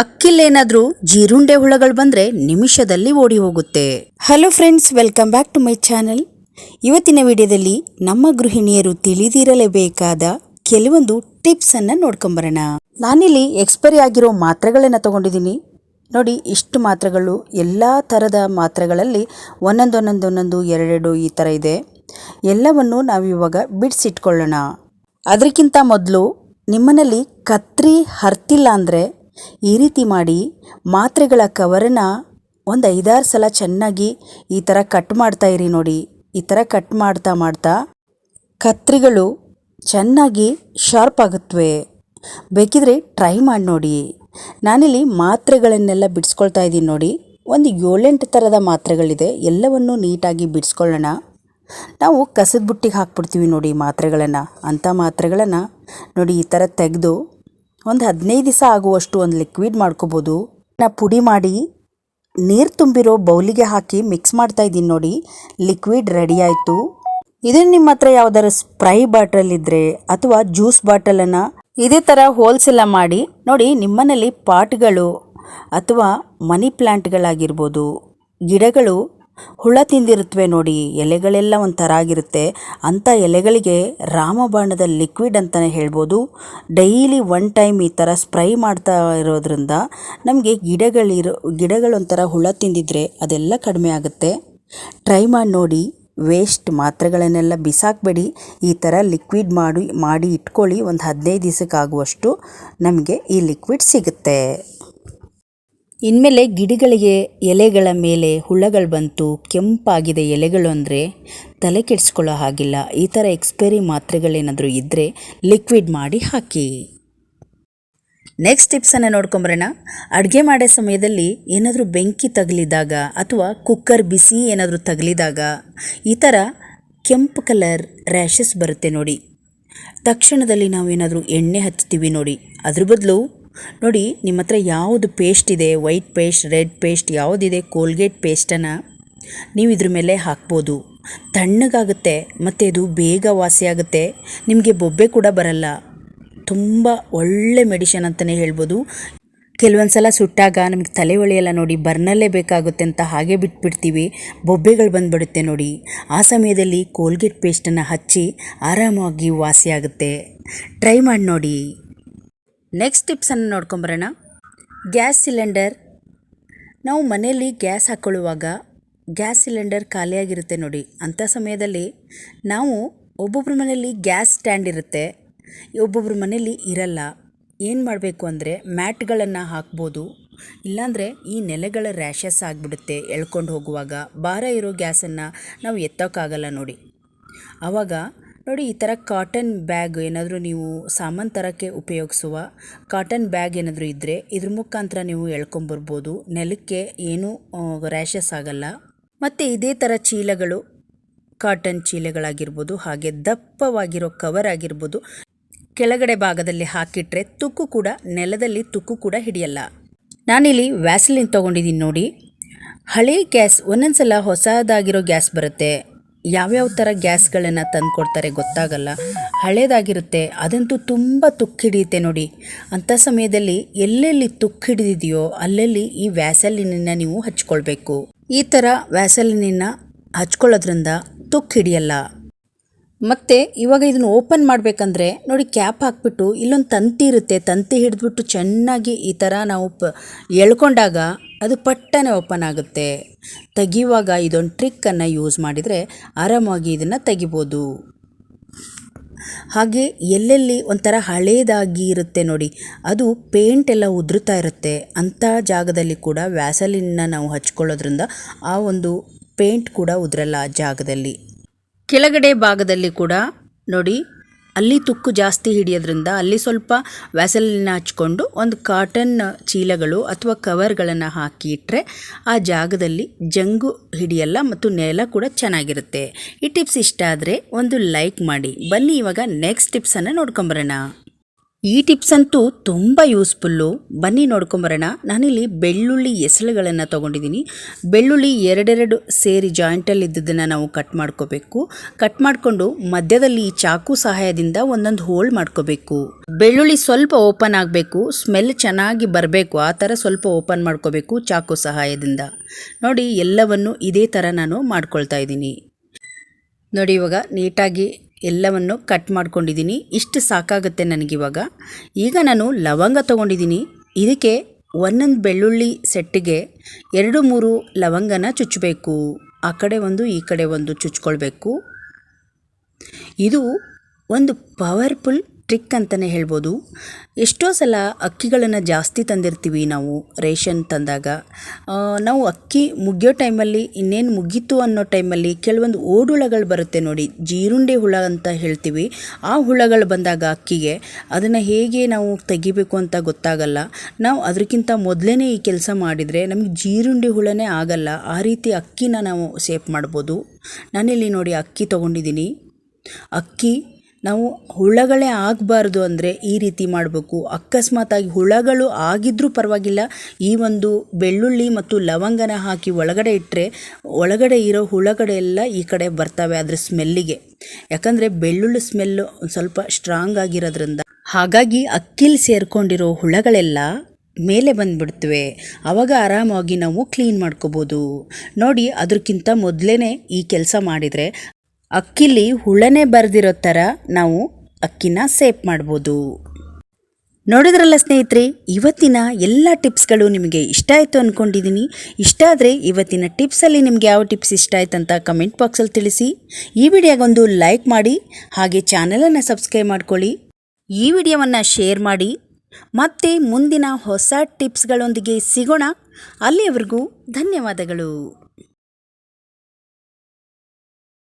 ಅಕ್ಕಿಲ್ಲೇನಾದ್ರೂ ಜೀರುಂಡೆ ಹುಳಗಳು ಬಂದ್ರೆ ನಿಮಿಷದಲ್ಲಿ ಓಡಿ ಹೋಗುತ್ತೆ. Hello friends welcome back to my channel ಇವತ್ತಿನ ವಿಡಿಯೋದಲ್ಲಿ ನಮ್ಮ ಗೃಹಿಣಿಯರು ತಿಳಿದಿರಲೇಬೇಕಾದ ಕೆಲವೊಂದು ಟಿಪ್ಸ್ ಅನ್ನ ನೋಡ್ಕೊಂಬರೋಣ ನಾನಿಲ್ಲಿ ಎಕ್ಸ್ಪೈರಿ ಆಗಿರೋ ಮಾತ್ರೆಗಳನ್ನ ತಗೊಂಡಿದ್ದೀನಿ. ನೋಡಿ, ಇಷ್ಟು ಮಾತ್ರೆಗಳು ಎಲ್ಲ ಥರದ ಮಾತ್ರೆಗಳಲ್ಲಿ ಒಂದೊಂದು ಒಂದೊಂದು ಎರಡೆರಡು ಈ ಥರ ಇದೆ. ಎಲ್ಲವನ್ನು ನಾವಿವಾಗ ಬಿಡಿಸಿಟ್ಕೊಳ್ಳೋಣ. ಅದಕ್ಕಿಂತ ಮೊದಲು ನಿಮ್ಮನಲ್ಲಿ ಕತ್ರಿ ಹರ್ತಿಲ್ಲ ಅಂದರೆ ಈ ರೀತಿ ಮಾಡಿ ಮಾತ್ರೆಗಳ ಕವರನ್ನ ಒಂದು ಐದಾರು ಸಲ ಚೆನ್ನಾಗಿ ಈ ಥರ ಕಟ್ ಮಾಡ್ತಾ ಇರಿ ನೋಡಿ. ಈ ಥರ ಕಟ್ ಮಾಡ್ತಾ ಮಾಡ್ತಾ ಕತ್ರಿಗಳು ಚೆನ್ನಾಗಿ ಶಾರ್ಪ್ ಆಗುತ್ತವೆ ಬೇಕಿದ್ರೆ ಟ್ರೈ ಮಾಡಿ ನೋಡಿ. ನಾನಿಲ್ಲಿ ಮಾತ್ರೆಗಳನ್ನೆಲ್ಲ ಬಿಡಿಸ್ಕೊಳ್ತಾ ಇದ್ದೀನಿ ನೋಡಿ. ಒಂದು ಏಳೆಂಟು ಥರದ ಮಾತ್ರೆಗಳಿದೆ. ಎಲ್ಲವನ್ನು ನೀಟಾಗಿ ಬಿಡಿಸ್ಕೊಳ್ಳೋಣ. ನಾವು ಕಸದ ಬುಟ್ಟಿಗೆ ಹಾಕ್ಬಿಡ್ತೀವಿ ನೋಡಿ ಮಾತ್ರೆಗಳನ್ನು. ಅಂಥ ಮಾತ್ರೆಗಳನ್ನು ನೋಡಿ ಈ ಥರ ತೆಗೆದು ಒಂದು ಹದಿನೈದು ದಿವಸ ಆಗುವಷ್ಟು ಒಂದು ಲಿಕ್ವಿಡ್ ಮಾಡ್ಕೋಬೋದು. ನಾ ಪುಡಿ ಮಾಡಿ ನೀರು ತುಂಬಿರೋ ಬೌಲಿಗೆ ಹಾಕಿ ಮಿಕ್ಸ್ ಮಾಡ್ತಾ ಇದ್ದೀನಿ ನೋಡಿ. ಲಿಕ್ವಿಡ್ ರೆಡಿ ಆಯಿತು. ಇದನ್ನು ನಿಮ್ಮ ಹತ್ರ ಯಾವ್ದಾರು ಸ್ಪ್ರೈ ಬಾಟಲ್ ಇದ್ದರೆ ಅಥವಾ ಜ್ಯೂಸ್ ಬಾಟಲನ್ನು ಇದೇ ಥರ ಹೋಲ್ಸೆಲ್ಲ ಮಾಡಿ. ನೋಡಿ, ನಿಮ್ಮನೇಲಿ ಪಾಟ್ಗಳು ಅಥವಾ ಮನಿ ಪ್ಲ್ಯಾಂಟ್ಗಳಾಗಿರ್ಬೋದು ಗಿಡಗಳು ಹುಳ ತಿಂದಿರುತ್ತವೆ ನೋಡಿ, ಎಲೆಗಳೆಲ್ಲ ಒಂಥರ ಆಗಿರುತ್ತೆ ಅಂಥ ಎಲೆಗಳಿಗೆ ರಾಮಬಾಣದ ಲಿಕ್ವಿಡ್ ಅಂತಲೇ ಹೇಳ್ಬೋದು. ಡೈಲಿ ಒನ್ ಟೈಮ್ ಈ ಥರ ಸ್ಪ್ರೈ ಮಾಡ್ತಾ ಇರೋದ್ರಿಂದ ನಮಗೆ ಗಿಡಗಳಿರೋ, ಗಿಡಗಳೊಂಥರ ಹುಳ ತಿಂದಿದ್ರೆ ಅದೆಲ್ಲ ಕಡಿಮೆ ಆಗುತ್ತೆ. ಟ್ರೈ ಮಾಡಿ ನೋಡಿ ವೇಸ್ಟ್ ಮಾತ್ರೆಗಳನ್ನೆಲ್ಲ ಬಿಸಾಕಬೇಡಿ. ಈ ಥರ ಲಿಕ್ವಿಡ್ ಮಾಡಿ ಮಾಡಿ ಇಟ್ಕೊಳ್ಳಿ. ಒಂದು ಹದಿನೈದು ದಿವಸಕ್ಕಾಗುವಷ್ಟು ನಮಗೆ ಈ ಲಿಕ್ವಿಡ್ ಸಿಗುತ್ತೆ. ಇನ್ಮೇಲೆ ಗಿಡಗಳಿಗೆ ಎಲೆಗಳ ಮೇಲೆ ಹುಳಗಳು ಬಂತು, ಕೆಂಪಾಗಿದೆ ಎಲೆಗಳು ಅಂದರೆ ತಲೆ ಕೆಡಿಸ್ಕೊಳ್ಳೋ ಹಾಗಿಲ್ಲ. ಈ ಥರ ಎಕ್ಸ್ಪೈರಿ ಮಾತ್ರೆಗಳೇನಾದರೂ ಇದ್ದರೆ ಲಿಕ್ವಿಡ್ ಮಾಡಿ ಹಾಕಿ. ನೆಕ್ಸ್ಟ್ ಟಿಪ್ಸನ್ನು ನೋಡ್ಕೊಂಬರೋಣ. ಅಡುಗೆ ಮಾಡೋ ಸಮಯದಲ್ಲಿ ಏನಾದರೂ ಬೆಂಕಿ ತಗಲಿದಾಗ ಅಥವಾ ಕುಕ್ಕರ್ ಬಿಸಿ ಏನಾದರೂ ತಗಲಿದಾಗ ಈ ಥರ ಕೆಂಪು ಕಲರ್ ರ್ಯಾಷಸ್ ಬರುತ್ತೆ ನೋಡಿ. ತಕ್ಷಣದಲ್ಲಿ ನಾವು ಏನಾದರೂ ಎಣ್ಣೆ ಹಚ್ತೀವಿ ನೋಡಿ. ಅದ್ರ ಬದಲು ನೋಡಿ, ನಿಮ್ಮ ಹತ್ರ ಯಾವುದು ಪೇಸ್ಟ್ ಇದೆ? ವೈಟ್ ಪೇಸ್ಟ್ ರೆಡ್ ಪೇಸ್ಟ್ ಯಾವುದಿದೆ? ಕೋಲ್ಗೇಟ್ ಪೇಸ್ಟನ್ನು ನೀವು ಇದ್ರ ಮೇಲೆ ಹಾಕ್ಬೋದು. ತಣ್ಣಗಾಗುತ್ತೆ, ಮತ್ತು ಇದು ಬೇಗ ವಾಸಿಯಾಗುತ್ತೆ ನಿಮಗೆ ಬೊಬ್ಬೆ ಕೂಡ ಬರಲ್ಲ. ತುಂಬ ಒಳ್ಳೆ ಮೆಡಿಷನ್ ಅಂತಲೇ ಹೇಳ್ಬೋದು. ಕೆಲವೊಂದು ಸಲ ಸುಟ್ಟಾಗ ನಮಗೆ ತಲೆ ಒಳೆಯೆಲ್ಲ ನೋಡಿ ಬರ್ನಲ್ಲೇ ಬೇಕಾಗುತ್ತೆ ಅಂತ ಹಾಗೆ ಬಿಟ್ಬಿಡ್ತೀವಿ. ಬೊಬ್ಬೆಗಳು ಬಂದುಬಿಡುತ್ತೆ ನೋಡಿ. ಆ ಸಮಯದಲ್ಲಿ ಕೋಲ್ಗೇಟ್ ಪೇಸ್ಟನ್ನು ಹಚ್ಚಿ ಆರಾಮಾಗಿ ವಾಸಿಯಾಗುತ್ತೆ ಟ್ರೈ ಮಾಡಿ ನೋಡಿ. ನೆಕ್ಸ್ಟ್ ಟಿಪ್ಸನ್ನು ನೋಡ್ಕೊಂಬರೋಣ ಗ್ಯಾಸ್ ಸಿಲಿಂಡರ್. ನಾವು ಮನೆಯಲ್ಲಿ ಗ್ಯಾಸ್ ಹಾಕ್ಕೊಳ್ಳುವಾಗ ಗ್ಯಾಸ್ ಸಿಲಿಂಡರ್ ಖಾಲಿಯಾಗಿರುತ್ತೆ ನೋಡಿ. ಅಂಥ ಸಮಯದಲ್ಲಿ ನಾವು ಒಬ್ಬೊಬ್ಬರ ಮನೆಯಲ್ಲಿ ಗ್ಯಾಸ್ ಸ್ಟ್ಯಾಂಡ್ ಇರುತ್ತೆ. ಒಬ್ಬೊಬ್ಬರ ಮನೆಯಲ್ಲಿ ಇರಲ್ಲ. ಏನು ಮಾಡಬೇಕು ಅಂದರೆ ಮ್ಯಾಟ್ಗಳನ್ನು ಹಾಕ್ಬೋದು. ಇಲ್ಲಾಂದರೆ ಈ ನೆಲೆಗಳ ರ್ಯಾಷಸ್ ಆಗಿಬಿಡುತ್ತೆ ಎಳ್ಕೊಂಡು ಹೋಗುವಾಗ. ಭಾರ ಇರೋ ಗ್ಯಾಸನ್ನು ನಾವು ಎತ್ತೋಕ್ಕಾಗಲ್ಲ ನೋಡಿ. ಆವಾಗ ನೋಡಿ, ಈ ಥರ ಕಾಟನ್ ಬ್ಯಾಗ್ ಏನಾದರೂ ನೀವು ಸಾಮಾನು ತರೋಕ್ಕೆ ಉಪಯೋಗಿಸುವ ಕಾಟನ್ ಬ್ಯಾಗ್ ಏನಾದರೂ ಇದ್ದರೆ ಇದ್ರ ಮುಖಾಂತರ ನೀವು ಎಳ್ಕೊಂಬರ್ಬೋದು. ನೆಲಕ್ಕೆ ಏನೂ ರ್ಯಾಷಸ್ ಆಗಲ್ಲ. ಮತ್ತು ಇದೇ ಥರ ಚೀಲಗಳು ಕಾಟನ್ ಚೀಲಗಳಾಗಿರ್ಬೋದು, ಹಾಗೆ ದಪ್ಪವಾಗಿರೋ ಕವರ್ ಆಗಿರ್ಬೋದು, ಕೆಳಗಡೆ ಭಾಗದಲ್ಲಿ ಹಾಕಿಟ್ರೆ ತುಕ್ಕು ಕೂಡ, ನೆಲದಲ್ಲಿ ತುಕ್ಕು ಕೂಡ ಹಿಡಿಯಲ್ಲ. ನಾನಿಲ್ಲಿ ವ್ಯಾಸಲಿನ್ ತೊಗೊಂಡಿದ್ದೀನಿ ನೋಡಿ. ಹಳೆ ಗ್ಯಾಸ್ ಒಂದೊಂದು ಸಲ ಹೊಸದಾಗಿರೋ ಗ್ಯಾಸ್ ಬರುತ್ತೆ. ಯಾವ್ಯಾವ ಥರ ಗ್ಯಾಸ್ಗಳನ್ನು ತಂದು ಕೊಡ್ತಾರೆ ಗೊತ್ತಾಗಲ್ಲ. ಹಳೇದಾಗಿರುತ್ತೆ, ಅದಂತೂ ತುಂಬ ತುಕ್ಕು ಹಿಡಿಯುತ್ತೆ ನೋಡಿ. ಅಂಥ ಸಮಯದಲ್ಲಿ ಎಲ್ಲೆಲ್ಲಿ ತುಕ್ಕಿಡಿದಿದೆಯೋ ಅಲ್ಲಲ್ಲಿ ಈ ವ್ಯಾಸಲಿನನ್ನು ನೀವು ಹಚ್ಕೊಳ್ಬೇಕು. ಈ ಥರ ವ್ಯಾಸಲಿನನ್ನು ಹಚ್ಕೊಳ್ಳೋದ್ರಿಂದ ತುಕ್ಕು ಹಿಡಿಯಲ್ಲ. ಮತ್ತು ಇವಾಗ ಇದನ್ನು ಓಪನ್ ಮಾಡಬೇಕಂದ್ರೆ ನೋಡಿ ಕ್ಯಾಪ್ ಹಾಕ್ಬಿಟ್ಟು ಇಲ್ಲೊಂದು ತಂತಿ ಇರುತ್ತೆ. ತಂತಿ ಹಿಡಿದ್ಬಿಟ್ಟು ಚೆನ್ನಾಗಿ ಈ ಥರ ನಾವು ಪ ಎಳ್ಕೊಂಡಾಗ ಅದು ಪಟ್ಟನೆ ಓಪನ್ ಆಗುತ್ತೆ. ತೆಗಿಯುವಾಗ ಇದೊಂದು ಟ್ರಿಕ್ಕನ್ನು ಯೂಸ್ ಮಾಡಿದರೆ ಆರಾಮಾಗಿ ಇದನ್ನು ತೆಗಿಬೋದು. ಹಾಗೆ ಎಲ್ಲೆಲ್ಲಿ ಒಂಥರ ಹಳೇದಾಗಿ ಇರುತ್ತೆ ನೋಡಿ, ಅದು ಪೇಂಟ್ ಎಲ್ಲ ಉದುರುತ್ತಾ ಇರುತ್ತೆ. ಅಂಥ ಜಾಗದಲ್ಲಿ ಕೂಡ ವ್ಯಾಸಲಿನ್ನ ನಾವು ಹಚ್ಕೊಳ್ಳೋದ್ರಿಂದ ಆ ಒಂದು ಪೇಂಟ್ ಕೂಡ ಉದುರಲ್ಲ ಆ ಜಾಗದಲ್ಲಿ. ಕೆಳಗಡೆ ಭಾಗದಲ್ಲಿ ಕೂಡ ನೋಡಿ, ಅಲ್ಲಿ ತುಕ್ಕು ಜಾಸ್ತಿ ಹಿಡಿಯೋದ್ರಿಂದ ಅಲ್ಲಿ ಸ್ವಲ್ಪ ವ್ಯಾಸಲಿನ ಹಚ್ಕೊಂಡು ಒಂದು ಕಾಟನ್ ಚೀಲಗಳು ಅಥವಾ ಕವರ್ಗಳನ್ನು ಹಾಕಿ ಇಟ್ಟರೆ ಆ ಜಾಗದಲ್ಲಿ ಜಂಗು ಹಿಡಿಯಲ್ಲ ಮತ್ತು ನೆಲ ಕೂಡ ಚೆನ್ನಾಗಿರುತ್ತೆ. ಈ ಟಿಪ್ಸ್ ಇಷ್ಟ ಆದರೆ ಒಂದು ಲೈಕ್ ಮಾಡಿ. ಬನ್ನಿ ಇವಾಗ ನೆಕ್ಸ್ಟ್ ಟಿಪ್ಸನ್ನು ನೋಡ್ಕೊಂಬರೋಣ. ಈ ಟಿಪ್ಸ್ ಅಂತೂ ತುಂಬ ಯೂಸ್ಫುಲ್ಲು ಬನ್ನಿ ನೋಡ್ಕೊಂಬರೋಣ ನಾನಿಲ್ಲಿ ಬೆಳ್ಳುಳ್ಳಿ ಎಸಳುಗಳನ್ನು ತೊಗೊಂಡಿದ್ದೀನಿ. ಬೆಳ್ಳುಳ್ಳಿ ಎರಡೆರಡು ಸೇರಿ ಜಾಯಿಂಟಲ್ಲಿ ಇದ್ದದನ್ನು ನಾವು ಕಟ್ ಮಾಡ್ಕೋಬೇಕು. ಕಟ್ ಮಾಡಿಕೊಂಡು ಮಧ್ಯದಲ್ಲಿ ಚಾಕು ಸಹಾಯದಿಂದ ಒಂದೊಂದು ಹೋಲ್ ಮಾಡ್ಕೋಬೇಕು. ಬೆಳ್ಳುಳ್ಳಿ ಸ್ವಲ್ಪ ಓಪನ್ ಆಗಬೇಕು. ಸ್ಮೆಲ್ ಚೆನ್ನಾಗಿ ಬರಬೇಕು. ಆ ಥರ ಸ್ವಲ್ಪ ಓಪನ್ ಮಾಡ್ಕೋಬೇಕು ಚಾಕು ಸಹಾಯದಿಂದ. ನೋಡಿ ಎಲ್ಲವನ್ನು ಇದೇ ಥರ ನಾನು ಮಾಡ್ಕೊಳ್ತಾ ಇದ್ದೀನಿ. ನೋಡಿ ಇವಾಗ ನೀಟಾಗಿ ಎಲ್ಲವನ್ನು ಕಟ್ ಮಾಡ್ಕೊಂಡಿದ್ದೀನಿ. ಇಷ್ಟು ಸಾಕಾಗುತ್ತೆ ನನಗಿವಾಗ. ಈಗ ನಾನು ಲವಂಗ ತೊಗೊಂಡಿದ್ದೀನಿ. ಇದಕ್ಕೆ ಒಂದೊಂದು ಬೆಳ್ಳುಳ್ಳಿ ಸೆಟ್ಟಿಗೆ ಎರಡು ಮೂರು ಲವಂಗನ ಚುಚ್ಚಬೇಕು ಆ ಕಡೆ ಒಂದು, ಈ ಕಡೆ ಒಂದು ಚುಚ್ಕೊಳ್ಬೇಕು. ಇದು ಒಂದು ಪವರ್ಫುಲ್ ಟ್ರಿಕ್ ಅಂತಲೇ ಹೇಳ್ಬೋದು. ಎಷ್ಟೋ ಸಲ ಅಕ್ಕಿಗಳನ್ನು ಜಾಸ್ತಿ ತಂದಿರ್ತೀವಿ ನಾವು ರೇಷನ್ ತಂದಾಗ. ನಾವು ಅಕ್ಕಿ ಮುಗಿಯೋ ಟೈಮಲ್ಲಿ ಇನ್ನೇನು ಮುಗೀತು ಅನ್ನೋ ಟೈಮಲ್ಲಿ ಕೆಲವೊಂದು ಓಡುಳಗಳು ಬರುತ್ತೆ ನೋಡಿ. ಜೀರುಂಡೆ ಹುಳ ಅಂತ ಹೇಳ್ತೀವಿ. ಆ ಹುಳಗಳು ಬಂದಾಗ ಅಕ್ಕಿಗೆ ಅದನ್ನು ಹೇಗೆ ನಾವು ತೆಗಿಬೇಕು ಅಂತ ಗೊತ್ತಾಗಲ್ಲ. ನಾವು ಅದಕ್ಕಿಂತ ಮೊದಲೇ ಈ ಕೆಲಸ ಮಾಡಿದರೆ ನಮಗೆ ಜೀರುಂಡೆ ಹುಳನೇ ಆಗಲ್ಲ. ಆ ರೀತಿ ಅಕ್ಕಿನ ನಾವು ಸೇಫ್ ಮಾಡ್ಬೋದು. ನಾನಿಲ್ಲಿ ನೋಡಿ ಅಕ್ಕಿ ತೊಗೊಂಡಿದ್ದೀನಿ. ಅಕ್ಕಿ ನಾವು ಹುಳಗಳೇ ಆಗಬಾರ್ದು ಅಂದರೆ ಈ ರೀತಿ ಮಾಡಬೇಕು. ಅಕಸ್ಮಾತಾಗಿ ಹುಳಗಳು ಆಗಿದ್ರೂ ಪರವಾಗಿಲ್ಲ. ಈ ಒಂದು ಬೆಳ್ಳುಳ್ಳಿ ಮತ್ತು ಲವಂಗನ ಹಾಕಿ ಒಳಗಡೆ ಇಟ್ಟರೆ ಒಳಗಡೆ ಇರೋ ಹುಳಗಳೆಲ್ಲ ಈ ಕಡೆ ಬರ್ತವೆ ಅದ್ರ ಸ್ಮೆಲ್ಲಿಗೆ. ಯಾಕಂದರೆ ಬೆಳ್ಳುಳ್ಳಿ ಸ್ಮೆಲ್ಲು ಸ್ವಲ್ಪ ಸ್ಟ್ರಾಂಗ್ ಆಗಿರೋದ್ರಿಂದ. ಹಾಗಾಗಿ ಅಕ್ಕಿಲಿ ಸೇರ್ಕೊಂಡಿರೋ ಹುಳಗಳೆಲ್ಲ ಮೇಲೆ ಬಂದುಬಿಡ್ತವೆ. ಆವಾಗ ಆರಾಮಾಗಿ ನಾವು ಕ್ಲೀನ್ ಮಾಡ್ಕೋಬೋದು. ನೋಡಿ ಅದಕ್ಕಿಂತ ಮೊದಲೇ ಈ ಕೆಲಸ ಮಾಡಿದರೆ ಅಕ್ಕಿಲಿ ಹುಳನೇ ಬರೆದಿರೋ ಥರ ನಾವು ಅಕ್ಕಿನ ಸೇಫ್ ಮಾಡ್ಬೋದು. ನೋಡಿದ್ರಲ್ಲ ಸ್ನೇಹಿತರೆ, ಇವತ್ತಿನ ಎಲ್ಲ ಟಿಪ್ಸ್ಗಳು ನಿಮಗೆ ಇಷ್ಟ ಆಯಿತು ಅಂದ್ಕೊಂಡಿದ್ದೀನಿ ಇಷ್ಟ ಆದರೆ ಇವತ್ತಿನ ಟಿಪ್ಸಲ್ಲಿ ನಿಮಗೆ ಯಾವ ಟಿಪ್ಸ್ ಇಷ್ಟ ಆಯ್ತು ಅಂತ ಕಮೆಂಟ್ ಬಾಕ್ಸಲ್ಲಿ ತಿಳಿಸಿ. ಈ ವಿಡಿಯೋಗೊಂದು ಲೈಕ್ ಮಾಡಿ, ಹಾಗೆ ಚಾನಲನ್ನು ಸಬ್ಸ್ಕ್ರೈಬ್ ಮಾಡ್ಕೊಳ್ಳಿ. ಈ ವಿಡಿಯೋವನ್ನು ಶೇರ್ ಮಾಡಿ. ಮತ್ತೆ ಮುಂದಿನ ಹೊಸ ಟಿಪ್ಸ್ಗಳೊಂದಿಗೆ ಸಿಗೋಣ. ಅಲ್ಲಿಯವರೆಗೂ ಧನ್ಯವಾದಗಳು.